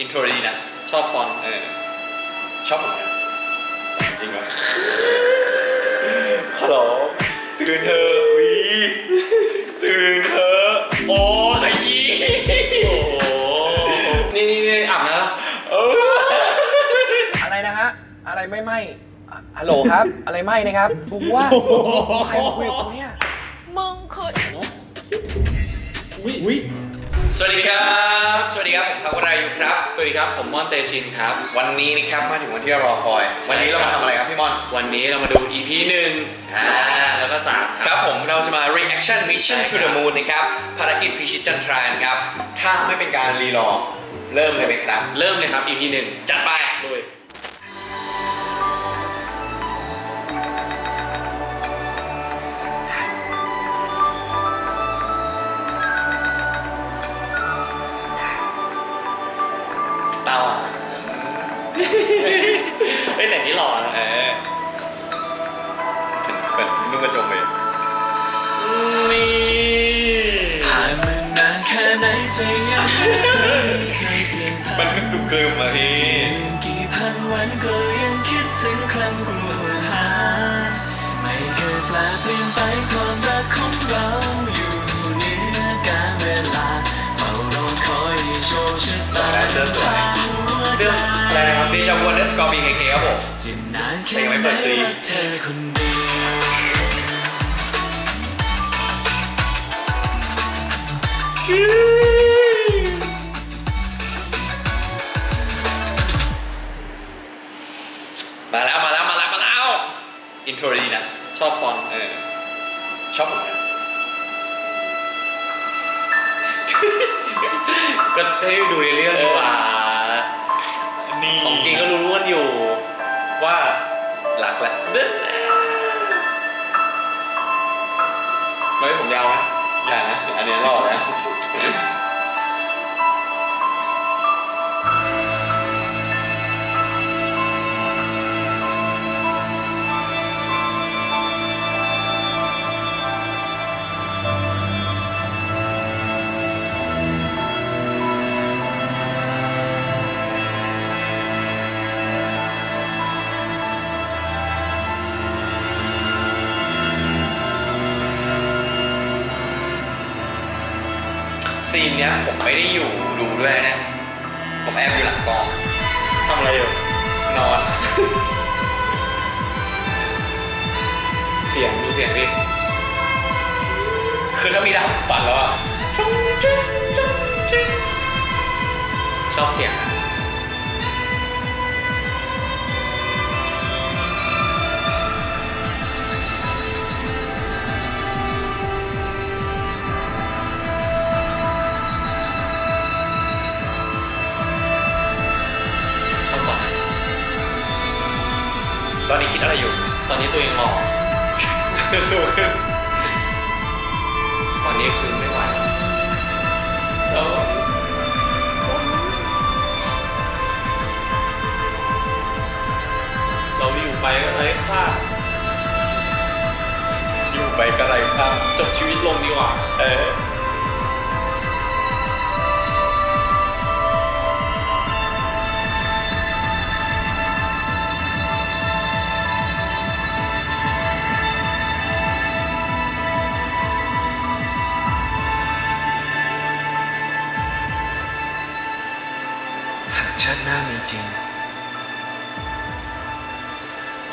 อินโทรดีนะชอบฟอนต์เออชอบผมนะจริงเหรอฮัลโหลตื่นเถอะวีตื่นเถอะโอ้ขยี้โอ้โหนี่นี่นี่อาบน้ำแล้วเอออะไรนะฮะ อะไรไม่ไหมอะฮัลโหลครับ อะไรไหมนะครับบัวใครมาคุยกับกูเนี่ยมึงคืออุ้ยอุ้ย สวัสดีครับ สวัสดีครับผมพักวรายุครับ สวัสดีครับ ผมม่อนเตชินครับ วันนี้นะครับมาถึงวันที่เรารอคอย ใช่วันนี้เรามาครับ ทำอะไรครับพี่มอน วันนี้เรามาดู EP หนึ่งอ่า สองแล้วก็สามคครัรับผมเราจะมา reaction mission ใช่ to ครั the บ moon นะครับภารกิจพิชิตจันทรานครับถ้าไม่เป็นการรีรอ เริ่มเลยไหมครับ เริ่มเลยครับ EP หนึ่งจัดไป ด้วย คนเดียวมาแล้วมาแล้วมาแล้วมาแล้วอินโทรดีนะชอบฟอนต์เออชอบผมนะก็ให้ดูในเรื่องดีกว่านี่ของจริงก็รู้กันอยู่ว่า รักแหละเด็ดไว้ผมยาวไหมอย่านะ อันนี้รอดแล้ว ซีนเนี้ยผมไม่ได้อยู่ดูด้วยนะ ผมแอบอยู่หลังกองทำอะไรอยู่ นอน เสียงดูเสียงดิคือถ้ามีดับฝันแล้วอะชอบเสียง ตอนนี้คิดอะไรอยู่ ตอนนี้ตัวเองหล่อตอนนี้คือไม่ไหวแล้วแล้วเราอยู่ไปก็ไร้ค่า อยู่ไปก็ไรครับจบชีวิตลงดีกว่า เออ ชาติหน้ามีจริง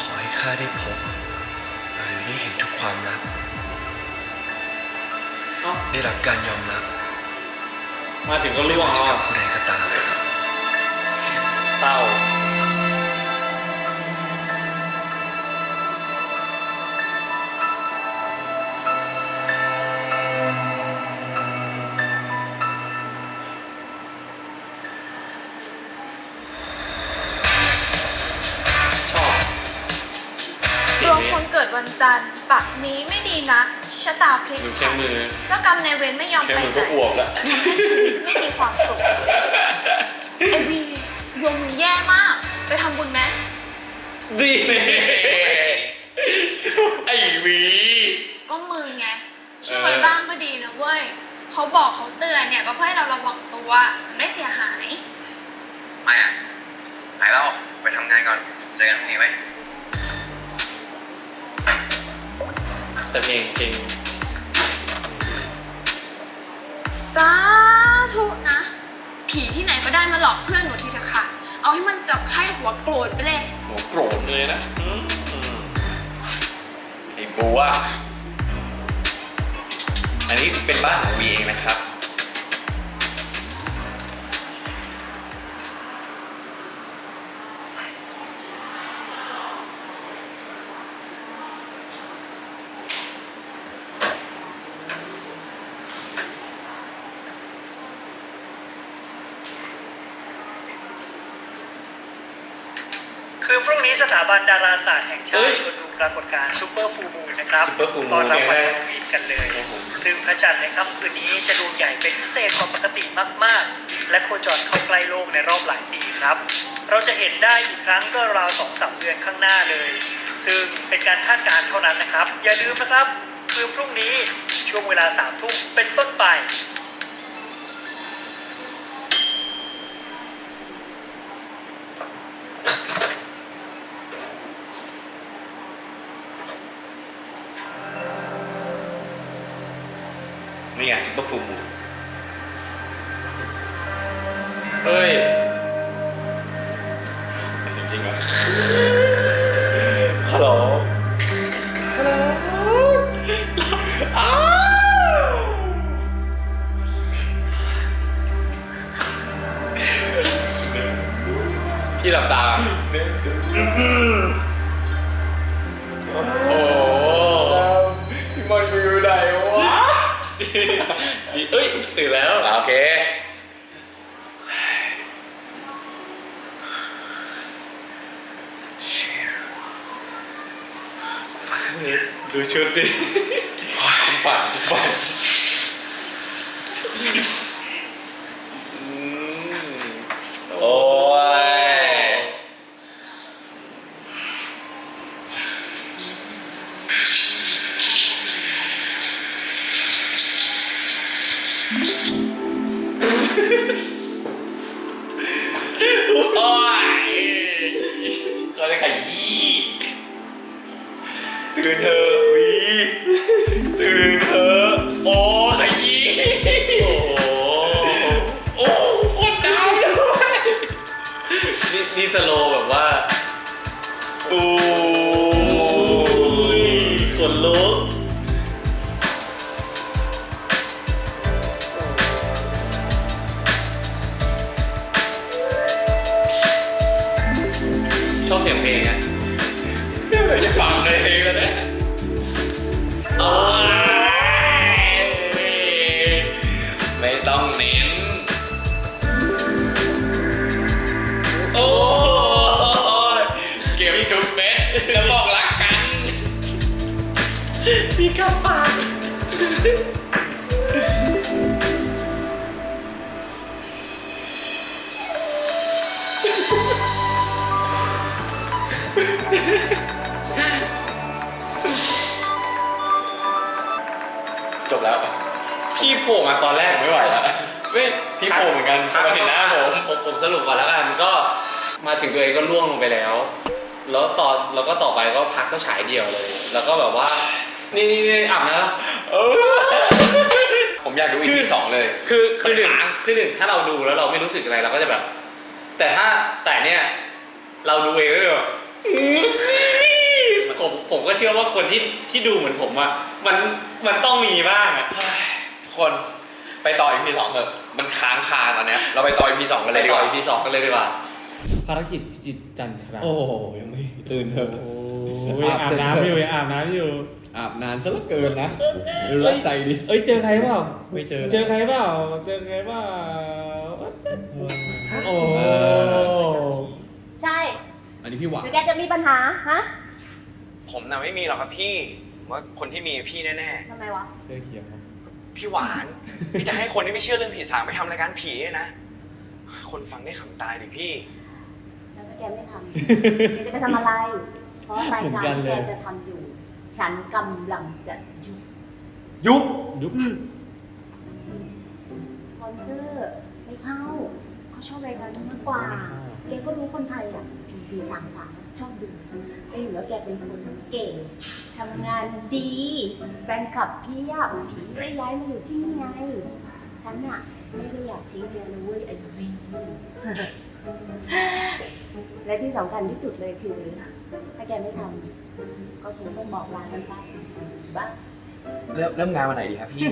ขอให้ข้าได้พบ หรือได้เห็นทุกความรัก เอ้าได้รับการยอมรับมาถึงก็ไม่ล่วงว่าจะแล้วกับอะผู้ใดก็ตาม เศร้า จันทร์ปักนี้ไม่ดีนะชะตาพลิกดูแค่มือ เจ้ากรรมนายเวรไม่ยอมแค่ไปมือไหนก็อวบแล้ว ไม่มีความสุข ไอวีดวงมึงแย่มาก ไปทำบุญไหมดีไอ้หวี ก็มึงไงช่วยบ้างก็ดีนะเว้ยเขาบอกเขาเตือนเนี่ยก็เพื่อให้เราระวังตัวไม่เสียหาย ไม่อะหายแล้ว ไปทำงานก่อน เจอกันพรุ่งนี้ไหม แต่เพลงเพลงสาธุนะ ผีที่ไหนก็ได้มาหลอกเพื่อนหนูทีเถอะค่ะ เอาให้มันจับไข้หัวโกรธไปเลย หัวโกรธเลยนะอืมไอ้บัวอันนี้เป็นบ้านของวีเองนะครับ สถาบันดาราศาสตร์แห่งชาเอ้ติยชวนดูปรากฏการณ์ซูเปอร์ฟูมูนนะครับ Super Full Moon ตอนรับวันเสียงแรกฮาโลวีนกันเลยซึ่งพระจันทร์ในค่ำคืนนี้จะดวงใหญ่เป็นพิเศษกว่าปกติมาก ๆ และโคจรเข้าใกล้โลกในรอบหลายปีครับ เราจะเห็นได้อีกครั้งก็ราวสองสามเดือนข้างหน้าเลย ซึ่งเป็นการคาดการณ์เท่านั้นนะครับ อย่าลืมนะครับ คือพรุ่งนี้ช่วงเวลาสามทุ่มเป็นต้นไป นี่ไงซุปเปอร์ฟูมูเฮ้ยจริงๆอะฮัลโหลฮัลโหลอ้าวพี่หลับตา เอ้ยตื่นแล้วโอเค ดูชุดดิคุณฝันคุณฝัน ชอบเสียงเพลงอะไม่ได้ฟังเลยก็ได้ ผล่มาตอนแรกไม่ไหวแล้วเว้ยพี่โผล่เหมือนกันพักมาเห็นหน้าผมผมผมสรุปก่อนแล้วกันก็มาถึงตัวเองก็ล่วงลงไปแล้ว แล้วตอนแล้วก็ต่อไปก็พักก็ฉายเดี่ยวเลย แล้วก็แบบว่า นี่นี่นี่อาบน้ำแล้วเออผมอยากดูอีพีสองเลย คือคือหนึ่งมันค้างคือหนึ่งถ้าเราดูแล้วเราไม่รู้สึกอะไรเราก็จะแบบ แต่ถ้าแต่เนี่ยเราดูเองก็แบบผมผมก็เชื่อว่าคนที่ที่ดูเหมือนผมอะมันมันต้องมีบ้างอะทุก คนไปต่ออีพีสองเถอะมันค้างคาตอนเนี้ย เราไปต่ออีพีสองกันไปเลยดีต่กอ ว่าอีพีสองกันเลยดีกว่า ภารกิจพิจิตรจันทราโอ้โหยังไม่ตื่นเถอะโอ้ยอาบน้ำอยู่อาบน้ำอยู่ อาบนานซะเหลือเกินนะรักใส่ดิเอ้ยเจอใครเปล่า ไม่เจอเจอใครเปล่า เจอใครเปล่า โอ้ใช่อันนี้พี่หวังหรือแกจะมีปัญหาฮะผมน่ะไม่มีหรอกครับพี่ผมว่าคนที่มีพี่แน่ทำไมวะเสื้อเขียวๆ พี่หวานพี่จะให้คนที่ไม่เชื่อเรื่องผีสางไปทำรายการผีเนี่ยนะ คนฟังได้ขำตายดิพี่แล้วถ้าแกไม่ทำแกจะไปทำอะไร เพราะรายการที่แกจะทำอยู่ ฉันกำลังจะยุบยุบยุบสปอนเซอร์ไม่เข้าเขาชอบรายการนี้มากกว่าใช่แกก็รู้คนไทยอะผีผีสางสาง ชอบดูแกเห็นว่าแกเป็นคนเก่งทำงานดีแฟนคลับเพียบผีได้ย้ายมาอยู่ที่นี่ไง ฉันอะไม่ได้อยากทิ้งแกเลยเว้ยไอ้วีและที่สำคัญที่สุดเลยคือ ถ้าแกไม่ทำก็คงต้องบอกลากันไปบ้างเริ่มเริ่มงานวันไหนดีครับพี่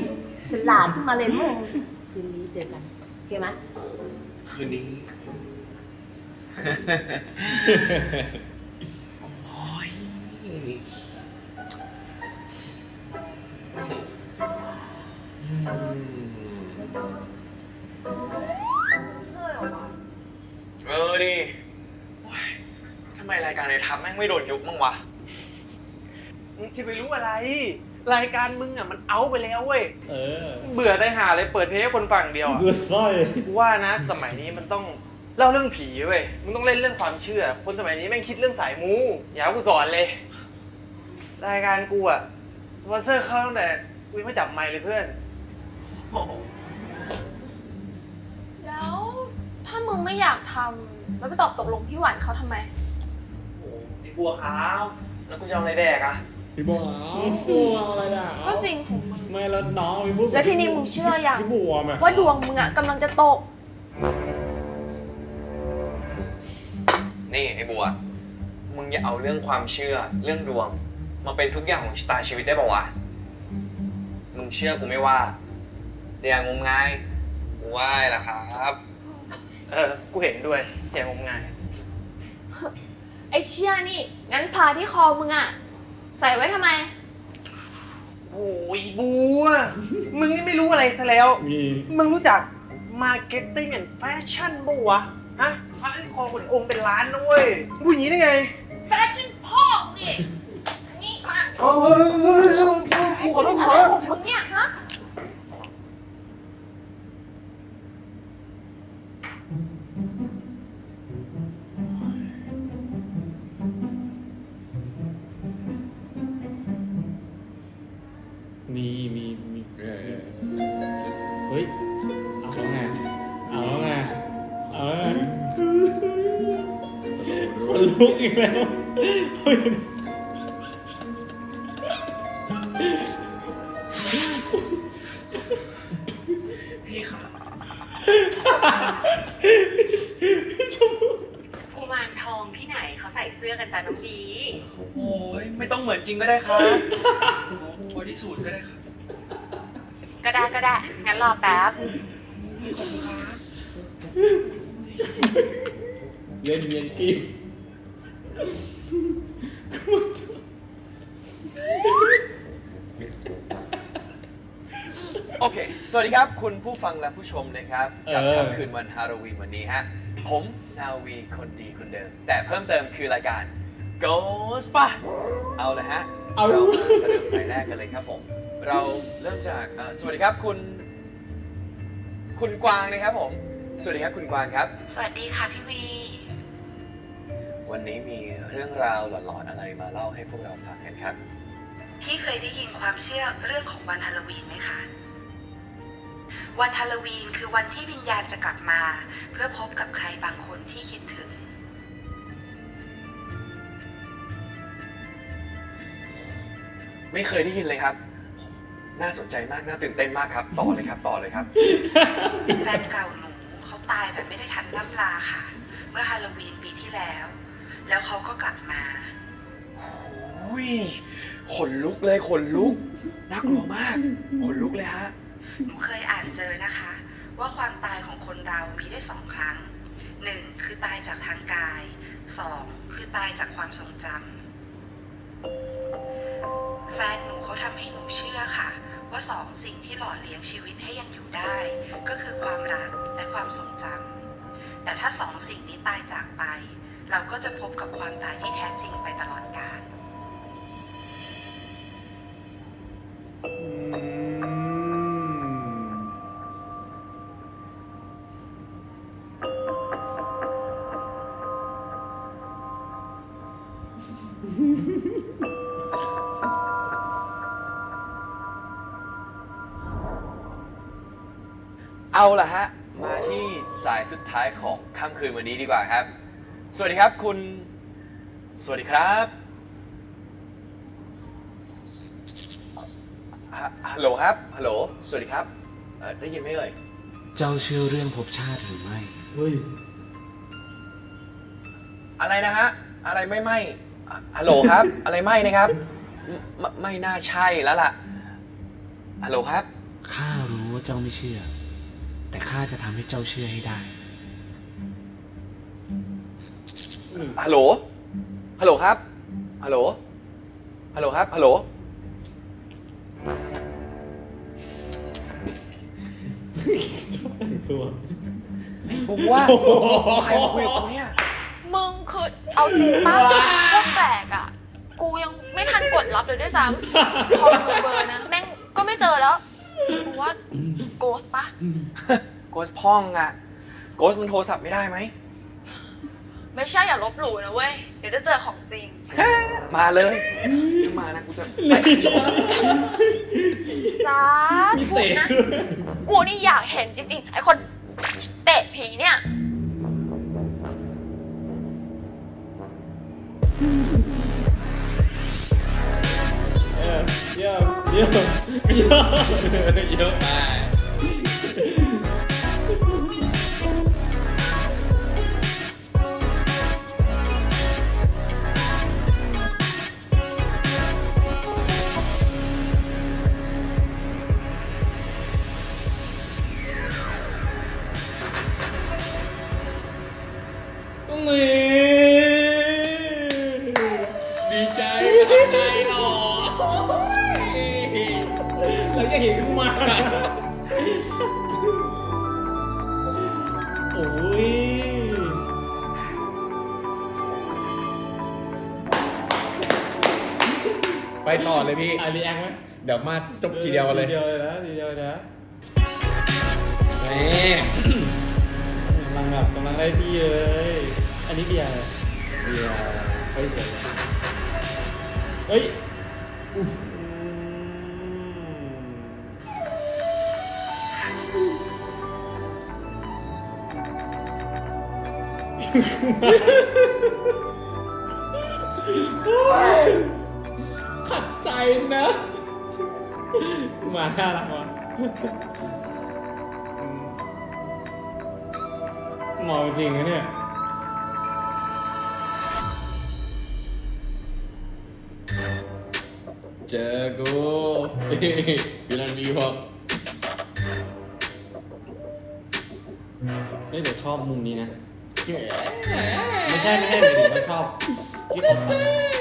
ฉลาดขึ้นมาเลยมึงคืนนี้เจอกันโอเคไหมคืนนี้ ไม่โดนยุบมั้งวะ มึงจะไปรู้อะไร รายการมึงอะมันเอาไปแล้วเว้ย เออเบื่อได้หาเลยเปิดเพลงให้คนฟังเดียวอะ ดูสร้อยกูว่านะสมัยนี้มันต้องเล่าเรื่องผีเว้ยมึงต้องเล่นเรื่องความเชื่อ คนสมัยนี้แม่งคิดเรื่องสายมู อย่าให้กูสอนเลย รายการกูอะสปอนเซอร์เข้าตั้งแต่กูยังไม่จับไมค์เลยเพื่อน แล้วถ้ามึงไม่อยากทำแล้วไปตอบตกลงพี่หวานเขาทำไมโอ้ไอ้บัวขาวแล้วกูจะเอาอะไรแดกอะพี่บัวบัวอะไรด่ะก็จริงของมึง ไม่แล้วน้องพี่พูดแล้วทีนี้มึงเชื่อยัง พี่บัวไหมว่าดวงมึงอะกำลังจะตก นี่ไอ้บัว มึงอย่าเอาเรื่องความเชื่อเรื่องดวง มาเป็นทุกอย่างของชะตาชีวิตได้ป่าวะ มึงเชื่อกูไม่ว่าแต่อย่างงมงายกูไหว้ละครับ เออ กูเห็นด้วยอย่างงมงาย ไอเชี่ยนี่ งั้นพาที่คอมึงอะใส่ไว้ทำไม โอ้ยบัว มึงนี่ไม่รู้อะไรซะแล้ว มีมึงรู้จัก Marketing and Fashion ปะวะ ฮะพระให้คอขุนองค์เป็นล้านนะเว้ยพูดอย่างนี้ได้ไงแฟชั่นพ่อนี่ นี่มาเออกูขอโทษกูขอโทษ มึงเนี่ยฮะ มีมีมีเฮ้ย เอาแล้วไง เอาแล้วไง เอาแล้วไงมันลุกอีกแล้วเฮ้ยพี่ครับกุมารทองที่ไหนเขาใส่เสื้อกันจ้าน้องดี โอ้ยไม่ต้องเหมือนจริงก็ได้ครับ บอดี้สูทก็ได้ครับก็ได้ก็ได้ งั้นรอแป๊บ เล่นเย็นกิ้มโอเค สวัสดีครับ คุณผู้ฟังและผู้ชมนะครับกับเออค่ำคืนวันฮาโลวีนวันนี้ฮะ ผมนาวีคนดีคนเดิม แต่เพิ่มเติมคือรายการ Ghost ป่ะ เอาเลยฮะ เอาเรามาประเดิมสายแรกกันเลยครับผม เราเริ่มจากเอ่อสวัสดีครับคุณ คุณกวางนะครับผม สวัสดีครับคุณกวางครับ สวัสดีค่ะพี่วี วันนี้มีเรื่องราวหลอนๆอะไรมาเล่าให้พวกเราฟังกันครับ พี่เคยได้ยินความเชื่อเรื่องของวันฮาโลวีนไหมคะ วันฮาโลวีนคือวันที่วิญญาณจะกลับมา เพื่อพบกับใครบางคนที่คิดถึง ไม่เคยได้ยินเลยครับ น่าสนใจมาก น่าตื่นเต้นมากครับ ต่อเลยครับ ต่อเลยครับ แฟนเก่าหนูเขาตายแบบไม่ได้ทันล่ำลาค่ะ เมื่อฮาโลวีนปีที่แล้ว แล้วเขาก็กลับมา อุ้ยขนลุกเลยขนลุก น่ากลัวมากขนลุกเลยฮะ หนูเคยอ่านเจอนะคะ ว่าความตายของคนเรามีได้สองครั้งหนึ่งคือตายจากทางกายสองคือตายจากความทรงจำ สิ่งที่หล่อเลี้ยงชีวิตให้ยังอยู่ได้ ก็คือความรักและความทรงจำแต่ถ้าสองสิ่งนี้ตายจากไป เราก็จะพบกับความตายที่แท้จริงไปตลอดกาล ค่ำคืนวันนี้ดีกว่าครับ สวัสดีครับคุณ สวัสดีครับฮะฮัลโหลครับ ฮัลโหล สวัสดีครับเอ่อได้ยินไหมเอ่ย เจ้าเชื่อเรื่องภพชาติหรือไม่ เฮ้ย อะไรนะฮะ อะไรไม่ไหมอะฮัลโหลครับ อะไรไหมนะครับไม่ไม่น่าใช่แล้วล่ะ ฮัลโหลครับ ข้ารู้ว่าเจ้าไม่เชื่อ แต่ข้าจะทำให้เจ้าเชื่อให้ได้ ฮัลโหล ฮัลโหลครับ ฮัลโหล ฮัลโหลครับ ฮัลโหล ตัวบัวใครมาคุยกับกูเนี่ย มึงคือเอาจริงป้าพวกแปลกอะ กูยังไม่ทันกดรับเลยด้วยซ้ำพอดูเบอร์นะ แม่งก็ไม่เจอแล้วกูว่าโกสปะโกสพ่องอะโกสมันโทรศัพท์ไม่ได้ไหม ไม่ใช่อย่าลบหลู่นะเว้ย เดี๋ยวจะเจอของจริง มาเลยมานะกูจะสาธุนะ กูนี่อยากเห็นจริงๆ ไอคนเตะผีเนี่ยเออเยี่ยมเยี่ยมเยี่ยมเยอะไป เดี๋ยวมาจบทีเดียวกันเลยทีเดียวเลยนะทีเดียวเลยนะนี่กำลังแบบกำลังได้ที่เลยอันนี้เบียร์อะไรเบียร์เฮ้ยเดี๋ยวนะเฮ้ยอุ๊ยอืมขัดใจนะ มาน่ารักว่ะมองจริงนะเนี่ยเจอกูยูนันมีพอเฮ้ยเดี๋ยวชอบมุมนี้นะ ไม่ใช่ไม่ใช่หมายถึงว่าชอบที่เขาทำ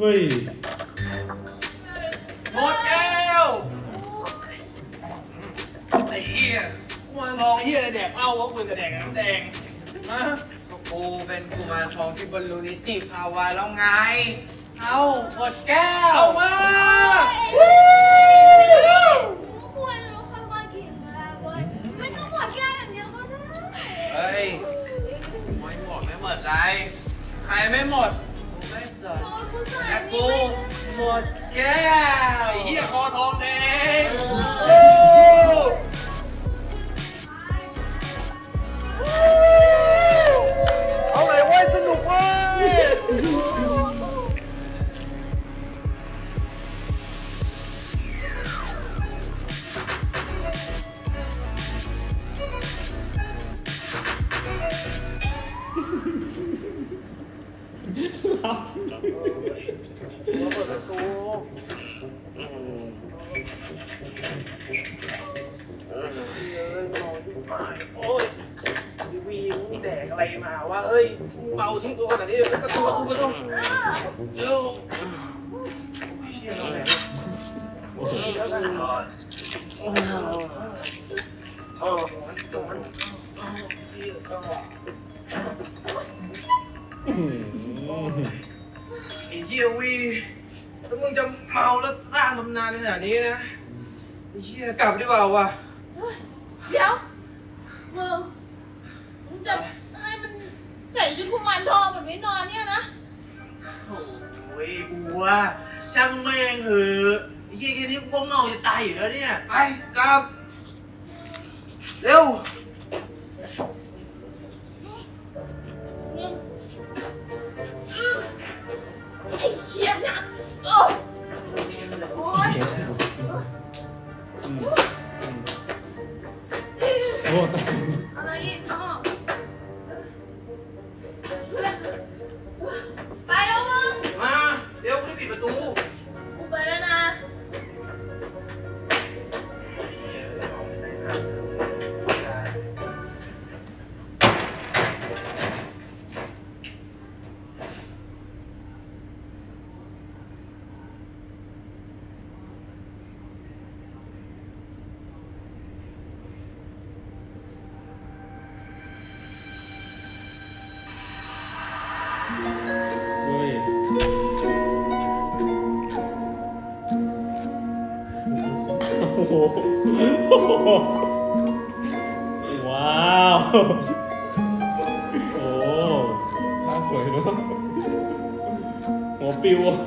เฮ้ย หมดแก้วไอ้เหี้ยกุมารทองเหี้ยอะไรแดกเหล้าวะคุณจะแดกน้ำแดงมากูเป็นกุมารทองที่บรรลุนิติภาวะแล้วไง เอาหมดแก้ว เอามาควรรู้ค่อยๆกินแล้วเว้ยไม่ต้องหมดแก้วอย่างเดียวก็ได้ เฮ้ย ไม่หมดไม่หมดไร ใครไม่หมด กูหมดแก้วไอ้เฮียคอทองแดงเอาไหนเว้ยสนุกเว้ย จะให้มันใส่ชุดกุมารทองแบบนี้นอนเนี่ยนะโอ้อ้ยบัวช่างแม่งเหอะไอ้เหี้ยแค่นี้กูก็เมาจะตายอยู่แล้วเนี่ย ไปกลับ เร็ว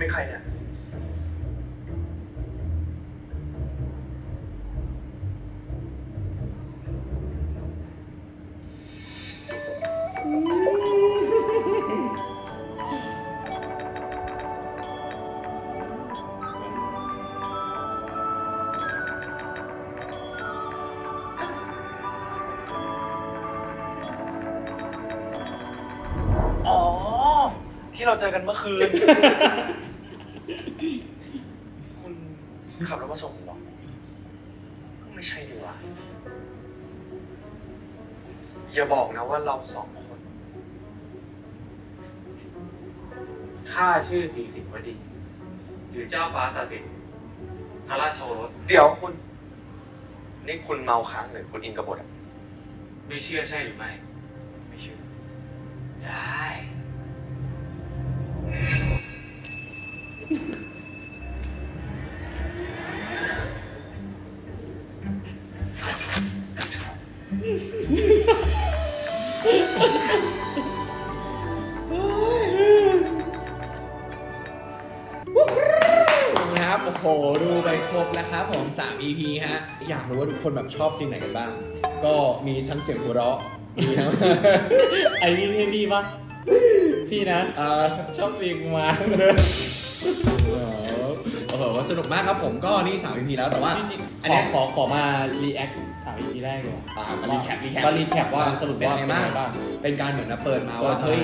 เป็นใครเนี่ย อ๋อ ที่เราเจอกันเมื่อคืน ว่าเราสองคนข้าชื่อสีสิงห์วดีหรือเจ้าฟ้าสสิทธิ์พระราชโอรสเดี๋ยวคุณ นี่คุณเมาค้างหรือคุณอินกับบทอะไม่เชื่อใช่หรือไม่ ไม่เชื่อ ได้ โอ้โหดูไปครบแล้วครับผม3 EP ฮะ อยากรู้ว่าทุกคนแบบชอบซีนไหนกันบ้าง ก็มีทั้งเสียงหัวเราะมีทั้ง ไอ้นี่พี่พี่ปะพี่นะเอ่อชอบซีนมาโอ้โหสนุกมากครับผมก็นี่3 EP แล้วแต่ว่า จริงๆอันขอเนี้ยขอขอมารีแอคสาม EP แรกดีกว่าอ่ามารีแคปรีแคปมารีแคปว่าสรุปว่าเป็เป็นนไงไงบ้างบ้าง เป็นการเหมือนมาเปิดมาว่าเออเฮ้ย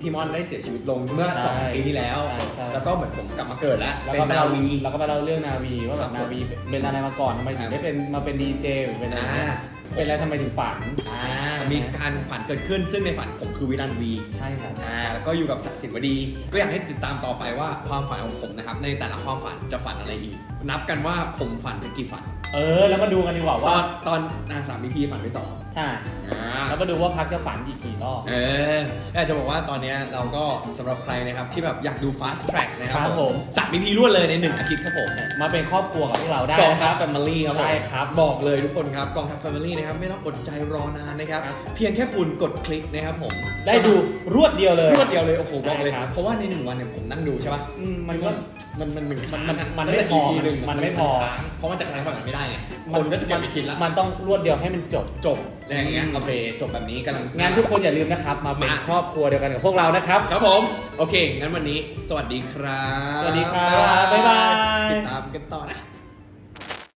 พี่มอนได้เสียชีวิตลงเมื่อใช่2ปีที่แล้ว ใช่ใช่ แล้วก็เหมือนผมกลับมาเกิดแล้วแล้วเป็ก็นมาดาเล่าวี แล้วก็มาเล่าเรื่องนาวีว่าแบครับบนาวีเป็นอะไรมาก่อนทำไมถึงได้เป็นมาเป็นดีเจหรือเป็นอะไรอ่า เป็นอะไรทำไมถึงฝันอ่ามีการฝันเกิดขึ้นซึ่งในฝันผมคือวิรันวี ใช่ครับ อ่าแล้วก็อยู่กับศักดิ์สิทธิ์วดี ก็อยากให้ติดตามต่อไปว่าความฝันของผมนะครับ ในแต่ละความฝันจะฝันอะไรอีก นับกันว่าผมฝันไปกี่ฝัน เออ แล้วมาดูกันดีกว่าตว่าอนตอนนาสาม EP ฝันไปสองใช่ อ่า แล้วมาดูว่าพักจะฝันอีกกี่รอบ เอออยากจะบอกว่าตอนเนี้ยเราก็สำหรับใครนะครับ ที่แบบอยากดู fast track นะครัครับผม สาม EP รวดเลยในหนึ่งอาทิตย์ครับผมมาเป็นครอบครัวกับพวกเราได้กองนะคทัรัพบแฟมิลี่ครับผมใช่ครับบอกเลยทุกคนครับ กองทัพแฟมิลี่นะครับ ไม่ต้องอดใจรอนานนะครับ ครับ เพียงแค่คุณกดคลิกนะครับผมได้ดูรวดเดียวเลย รวดเดียวเลย โอ้โหบอกเลย ใช่ครับ เพราะว่าในหนึ่งวันเนี่ยผมนั่งดูใช่ป่ะอืมมันก็ มันมันมันมันมันค้างะมันตั้งไม่แต่พอ EP หนึ่งมันไม่พอค้างเพราะมันจะค้างแบบไม่ได้ไงคนก็จะเก็บไปคิดละมันต้องรวดเดียวให้มันจบจบอะไรอย่างเงี้ยโอเคจบแบบนี้กำลังงั้นทุกคนอย่าลืมนะครับ มาเป็นมาครอบครัวเดียวกันกับพวกเรานะครับครับผม โอเค งั้นวันนี้ สวัสดีครับ สวัสดีครับ บ๊ายบายติดตามกันต่อนะ